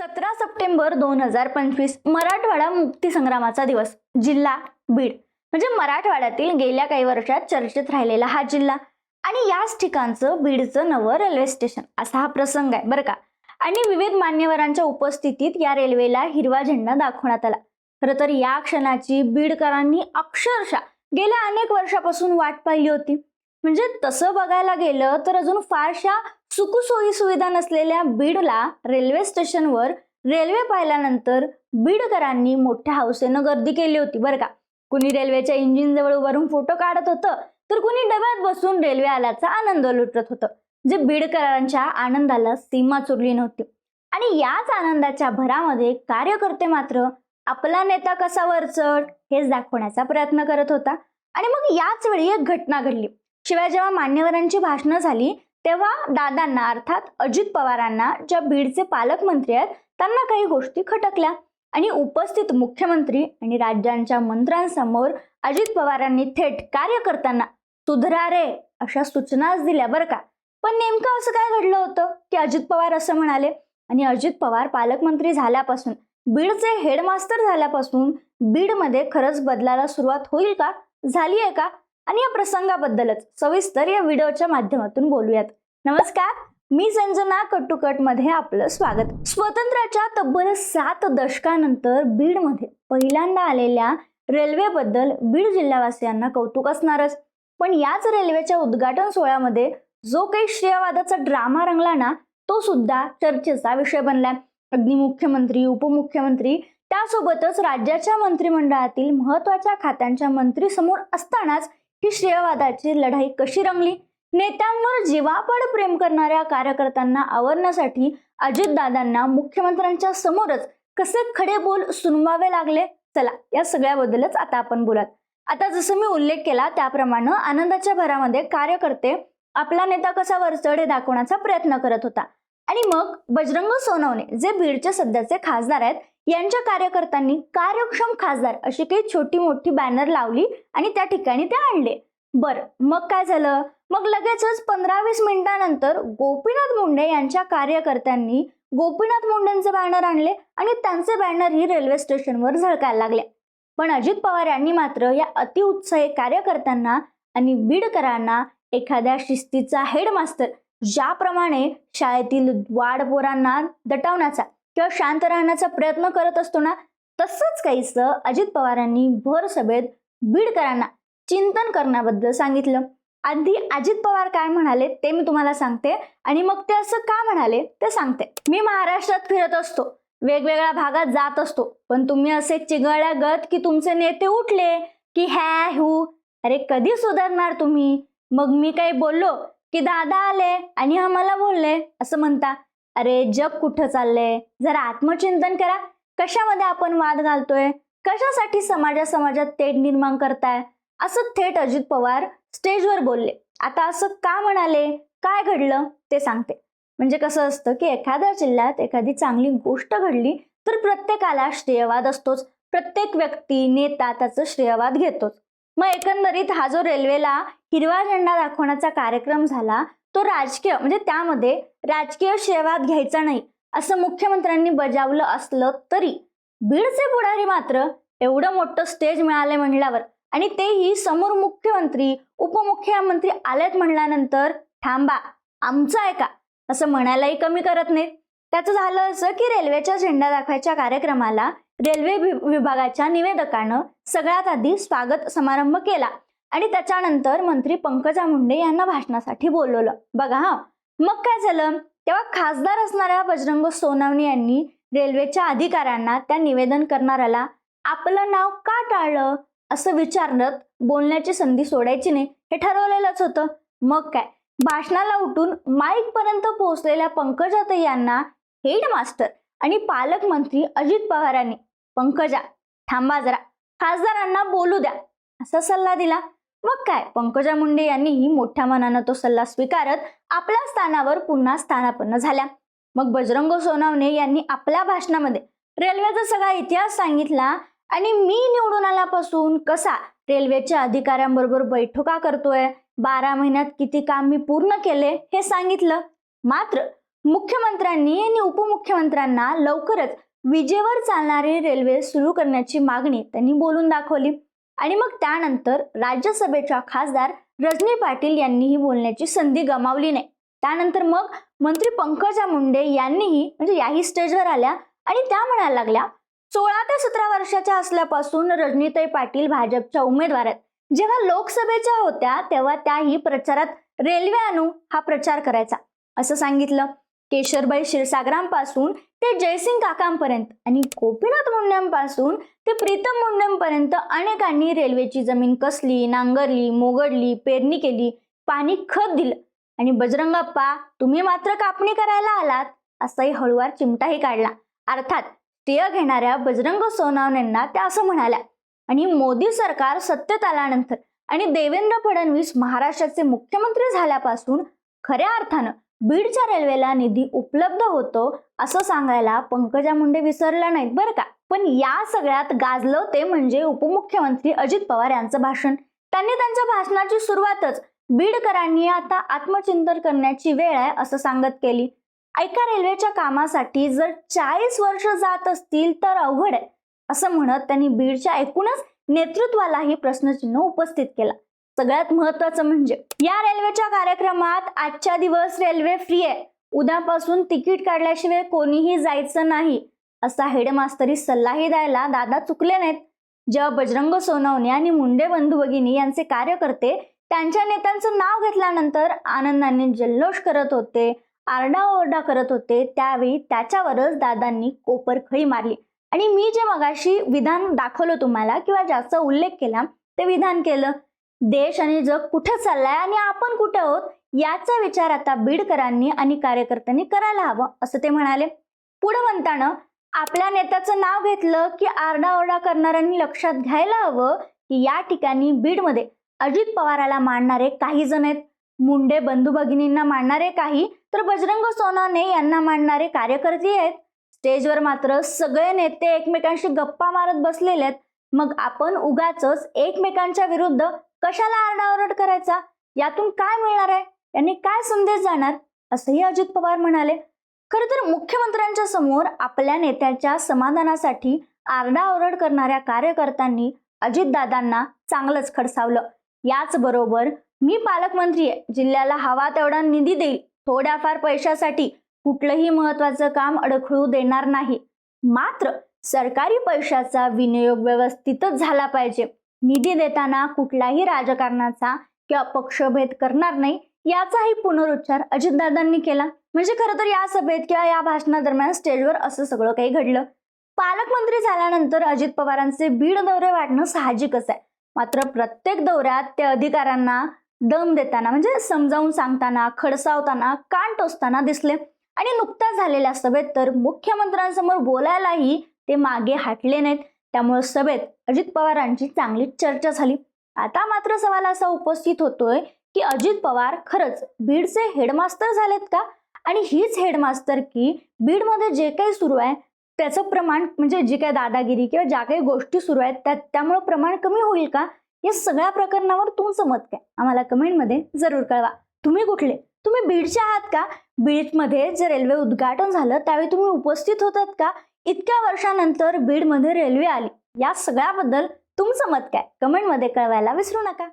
सतरा सप्टेंबर दोन हजार पंचवीस मराठवाडा मुक्तीसंग्रामाचा दिवस जिल्हा बीड. म्हणजे मराठवाड्यातील गेल्या काही वर्षात चर्चेत राहिलेला हा जिल्हा आणि याच ठिकाणचं बीडचं नवं रेल्वे स्टेशन असा हा प्रसंग आहे बरं का. आणि विविध मान्यवरांच्या उपस्थितीत या रेल्वेला हिरवा झेंडा दाखवण्यात आला. खरं तर या क्षणाची बीडकरांनी अक्षरशः गेल्या अनेक वर्षापासून वाट पाहिली होती. म्हणजे तसं बघायला गेलं तर अजून फारशा सुखसोयी सुविधा नसलेल्या बीडला रेल्वे स्टेशनवर रेल्वे पाहिल्यानंतर बीडकरांनी मोठ्या हौसेनं गर्दी केली होती बरं का. कुणी रेल्वेच्या इंजिन जवळ उभारून फोटो काढत होतं तर कुणी डब्यात बसून रेल्वे आल्याचा आनंद लुटत होतं जे बीडकरांच्या आनंदाला सीमा चुरली नव्हती. आणि याच आनंदाच्या भरामध्ये कार्यकर्ते मात्र आपला नेता कसा वरचढ हेच दाखवण्याचा प्रयत्न करत होता. आणि मग याच वेळी एक घटना घडली. शिवाय जेव्हा मान्यवरांची भाषणं झाली तेव्हा दादांना अर्थात अजित पवारांना ज्या बीडचे पालकमंत्री आहेत त्यांना काही गोष्टी खटकल्या. आणि उपस्थित मुख्यमंत्री आणि राज्यांच्या मंत्र्यांसमोर अजित पवारांनी थेट कार्यकर्त्यांना सुधरा रे अशा सूचनाच दिल्या बरं का? पण नेमकं असं काय घडलं होतं की अजित पवार असं म्हणाले? आणि अजित पवार पालकमंत्री झाल्यापासून बीडचे हेडमास्टर झाल्यापासून बीडमध्ये खरंच बदलायला सुरुवात होईल का? झाली आहे का? आणि या प्रसंगाबद्दलच सविस्तर या व्हिडिओच्या माध्यमातून बोलूयात. नमस्कार मी संजना कटुकटमध्ये आपलं स्वागत. स्वातंत्र्याच्या तब्बल सात दशकानंतर बीडमध्ये पहिल्यांदा आलेल्या रेल्वेबद्दल बीड जिल्हावासियांना कौतुक असणारच. पण याच रेल्वेच्या उद्घाटन सोहळ्यामध्ये जो काही श्रेयवादाचा ड्रामा रंगला ना तो सुद्धा चर्चेचा विषय बनलाय अगदी मुख्यमंत्री उपमुख्यमंत्री त्यासोबतच राज्याच्या मंत्रिमंडळातील महत्त्वाच्या खात्यांच्या मंत्री समोर असतानाच ही श्रेयवादाची लढाई कशी रंगली? नेत्यांवर जीवापड प्रेम करणाऱ्या कार्यकर्त्यांना आवरण्यासाठी अजितदादांना मुख्यमंत्र्यांच्या समोरच कसे खडे बोल सुनवावे लागले? चला या सगळ्याबद्दलच आता आपण बोलात आता जसं मी उल्लेख केला त्याप्रमाणे आनंदाच्या भरामध्ये कार्यकर्ते आपला नेता कसा वरचढ हे दाखवण्याचा प्रयत्न करत होता. आणि मग बजरंग सोनवणे जे बीडचे सध्याचे खासदार आहेत यांच्या कार्यकर्त्यांनी कार्यक्षम खासदार अशी काही छोटी मोठी बॅनर लावली आणि त्या ठिकाणी ते आणले. बर मग काय झालं? मग लगेचच पंधरा वीस मिनिटानंतर गोपीनाथ मुंडे यांच्या कार्यकर्त्यांनी गोपीनाथ मुंडेंचे बॅनर आणले आणि त्यांचे बॅनर ही रेल्वे स्टेशनवर झळकायला लागले. पण अजित पवार यांनी मात्र या अतिउत्साही कार्यकर्त्यांना आणि बीडकरांना एखाद्या शिस्तीचा हेडमास्तर ज्याप्रमाणे शाळेतील वाडपोरांना दटवण्याचा किंवा शांत राहण्याचा प्रयत्न करत असतो ना तसंच काहीसं अजित पवारांनी भर सभेत बीडकरांना चिंतन करण्याबद्दल सांगितलं. आधी अजित पवार काय म्हणाले ते मी तुम्हाला सांगते आणि मग ते असं का म्हणाले ते सांगते. मी महाराष्ट्रात फिरत असतो वेगवेगळ्या भागात जात असतो पण तुम्ही असे चिघळल्या गत की तुमचे नेते उठले की हॅ हू अरे कधी सुधारणार तुम्ही? मग मी काही बोललो की दादा आले आणि आम्हाला बोलले असं म्हणता. अरे जग कुठं चाललंय? जरा आत्मचिंतन करा. कशामध्ये आपण वाद घालतोय? कशासाठी समाजा समाजात तेढ निर्माण करताय? असं थेट अजित पवार स्टेजवर बोलले. आता असं का म्हणाले? काय घडलं? ते सांगते. म्हणजे कसं असतं की एखाद्या जिल्ह्यात एखादी चांगली गोष्ट घडली तर प्रत्येकाला श्रेयवाद असतोच. प्रत्येक व्यक्ती नेता त्याचं श्रेयवाद घेतोच. मग एकंदरीत हा जो रेल्वेला हिरवा झेंडा दाखवण्याचा कार्यक्रम झाला तो राजकीय म्हणजे त्यामध्ये राजकीय श्रेयवाद घ्यायचा नाही असं मुख्यमंत्र्यांनी बजावलं असलं तरी. बीडचे पुढारी मात्र एवढं मोठं स्टेज मिळाले म्हणल्यावर आणि तेही समोर मुख्यमंत्री उपमुख्यमंत्री आलेत म्हणल्यानंतर थांबा आमचं आहे का असं म्हणायलाही कमी करत नाहीत. त्याचं झालं असं की रेल्वेच्या झेंडा दाखवायच्या कार्यक्रमाला रेल्वे विभागाच्या निवेदकानं सगळ्यात आधी स्वागत समारंभ केला. आणि त्याच्यानंतर मंत्री पंकजा मुंडे यांना भाषणासाठी बोलवलं. बघा हा. मग काय झालं? तेव्हा खासदार असणाऱ्या बजरंग सोनावणे यांनी रेल्वेच्या अधिकाऱ्यांना त्या निवेदन करणाऱ्याला आपलं नाव का टाळलं? असं विचारत बोलण्याची संधी सोडायची नाही हे ठरवलेलंच होतं. मग काय? भाषणाला उठून माईक पर्यंत पोहोचलेल्या पंकजात यांना हेडमास्टर आणि पालकमंत्री अजित पवारांनी पंकजा थांबा जरा. खासदारांना बोलू द्या. असा सल्ला दिला. मग काय? पंकजा मुंडे यांनीही मोठ्या मनानं तो सल्ला स्वीकारत आपल्या स्थानावर पुन्हा स्थानापन्न झाल्या. मग बजरंग सोनावणे यांनी आपल्या भाषणामध्ये रेल्वेचा सगळा इतिहास सांगितला आणि मी निवडून आल्यापासून कसा रेल्वेच्या अधिकाऱ्यांबरोबर बैठका करतोय? बारा महिन्यात किती काम मी पूर्ण केले हे सांगितलं. मात्र मुख्यमंत्र्यांनी आणि उपमुख्यमंत्र्यांना लवकरच विजेवर चालणारी रेल्वे सुरू करण्याची मागणी त्यांनी बोलून दाखवली. आणि मग त्यानंतर राज्यसभेच्या खासदार रजनी पाटील यांनीही बोलण्याची संधी गमावली नाही. त्यानंतर मग मंत्री पंकजा मुंडे यांनीही म्हणजे याही स्टेजवर आल्या आणि त्या म्हणायला लागल्या सोळा ते सतरा वर्षाच्या असल्यापासून रजनीताई पाटील भाजपच्या उमेदवार आहेत. जेव्हा लोकसभेच्या होत्या तेव्हा त्याही प्रचारात रेल्वे आणू हा प्रचार करायचा. असं सांगितलं. केशरबाई क्षीरसागरांपासून ते जयसिंग काकांपर्यंत आणि गोपीनाथ मुंड्यांपासून ते प्रीतम मुंडेंपर्यंत अनेकांनी रेल्वेची जमीन कसली नांगरली मोगडली पेरणी केली पाणी खत दिलं. आणि बजरंगप्पा तुम्ही मात्र कापणी करायला आलात असाही हळुवार चिमटाही काढला. अर्थात स्टेय घेणाऱ्या बजरंग सोनावणेंना त्या असं म्हणाल्या आणि मोदी सरकार सत्तेत आल्यानंतर आणि देवेंद्र फडणवीस महाराष्ट्राचे मुख्यमंत्री झाल्यापासून खऱ्या अर्थानं बीडच्या रेल्वेला निधी उपलब्ध होतो असं सांगायला पंकजा मुंडे विसरला नाहीत बरं का. पण या सगळ्यात गाजलं ते म्हणजे उपमुख्यमंत्री अजित पवार यांचं भाषण. त्यांनी त्यांच्या भाषणाची सुरुवातच बीडकरांनी आता आत्मचिंतन करण्याची वेळ आहे असं सांगत केली. ऐका रेल्वेच्या कामासाठी जर चाळीस वर्ष जात असतील तर अवघड आहे असं म्हणत त्यांनी बीडच्या एकूणच नेतृत्वालाही प्रश्नचिन्ह उपस्थित केला. सगळ्यात महत्वाचं म्हणजे या रेल्वेच्या कार्यक्रमात आजच्या दिवस रेल्वे फ्री आहे. उद्यापासून तिकीट काढल्याशिवाय कोणीही जायचं नाही असा हेडमास्तरी सल्लाही द्यायला दादा चुकले नाहीत. जेव्हा बजरंग सोनवणे आणि मुंडे बंधू भगिनी यांचे कार्यकर्ते त्यांच्या नेत्यांचं नाव घेतल्यानंतर आनंदाने जल्लोष करत होते आरडाओरडा करत होते त्यावेळी त्याच्यावरच दादांनी कोपरखळी मारली. आणि मी जे मगाशी विधान दाखवलं तुम्हाला किंवा ज्याचा उल्लेख केला ते विधान केलं. देश आणि जग कुठं चाललाय आणि आपण कुठे आहोत याचा विचार आता बीडकरांनी आणि कार्यकर्त्यांनी करायला हवं असं ते म्हणाले. पुढे म्हणताना आपल्या नेत्याचं नाव घेतलं की आरडाओरडा करणाऱ्यांनी लक्षात घ्यायला हवं की या ठिकाणी बीडमध्ये अजित पवाराला मांडणारे काही जण आहेत. मुंडे बंधू भगिनींना मांडणारे काही तर बजरंग सोनाने यांना मांडणारे कार्यकर्ते आहेत. स्टेजवर मात्र सगळे नेते एकमेकांशी गप्पा मारत बसलेले आहेत. मग आपण उगाच एकमेकांच्या विरुद्ध कशाला आरडाओरड करायचा? यातून काय मिळणार आहे? यांनी काय संदेश जाणार? असंही अजित पवार म्हणाले. खर तर मुख्यमंत्र्यांच्या समोर आपल्या नेत्याच्या समाधानासाठी आरडाओरड करणाऱ्या कार्यकर्त्यांनी अजितदादांना चांगलंच खडसावलं. याचबरोबर मी पालकमंत्री आहे. जिल्ह्याला हवा तेवढा निधी देईल. थोड्याफार पैशासाठी कुठलंही महत्वाचं काम अडखळू देणार नाही. मात्र सरकारी पैशाचा विनियोग व्यवस्थितच झाला पाहिजे. निधी देताना कुठलाही राजकारणाचा किंवा पक्षभेद करणार नाही याचाही पुनरुच्चार अजितदादांनी केला. म्हणजे खरं तर या सभेत किंवा या भाषणादरम्यान स्टेजवर असं सगळं काही घडलं. पालकमंत्री झाल्यानंतर अजित पवारांचे बीड दौरे वाढणं साहजिकच आहे. मात्र प्रत्येक दौऱ्यात ते अधिकाऱ्यांना दम देताना म्हणजे समजावून सांगताना खडसावताना कान टोचताना दिसले. आणि नुकत्याच झालेल्या सभेत तर मुख्यमंत्र्यांसमोर बोलायलाही ते मागे हटले नाहीत. त्यामुळे सभेत अजित पवारांची चांगली चर्चा झाली. आता मात्र सवाल असा उपस्थित होतोय की अजित पवार खरंच बीडचे हेडमास्तर झालेत का? आणि हीच हेडमास्टर की बीडमध्ये जे काही सुरू आहे त्याचं प्रमाण म्हणजे जी काही दादागिरी किंवा ज्या काही गोष्टी सुरू आहेत त्या त्यामुळं प्रमाण कमी होईल का? या सगळ्या प्रकरणावर तुमचं मत काय? आम्हाला कमेंटमध्ये जरूर कळवा. तुम्ही कुठले? तुम्ही बीडचे आहात का? बीडमध्ये जे रेल्वे उद्घाटन झालं त्यावेळी तुम्ही उपस्थित होतात का? इतक्या वर्षानंतर बीडमध्ये रेल्वे आली. या सगळ्याबद्दल तुमचं मत काय? कमेंटमध्ये कळवायला विसरू नका.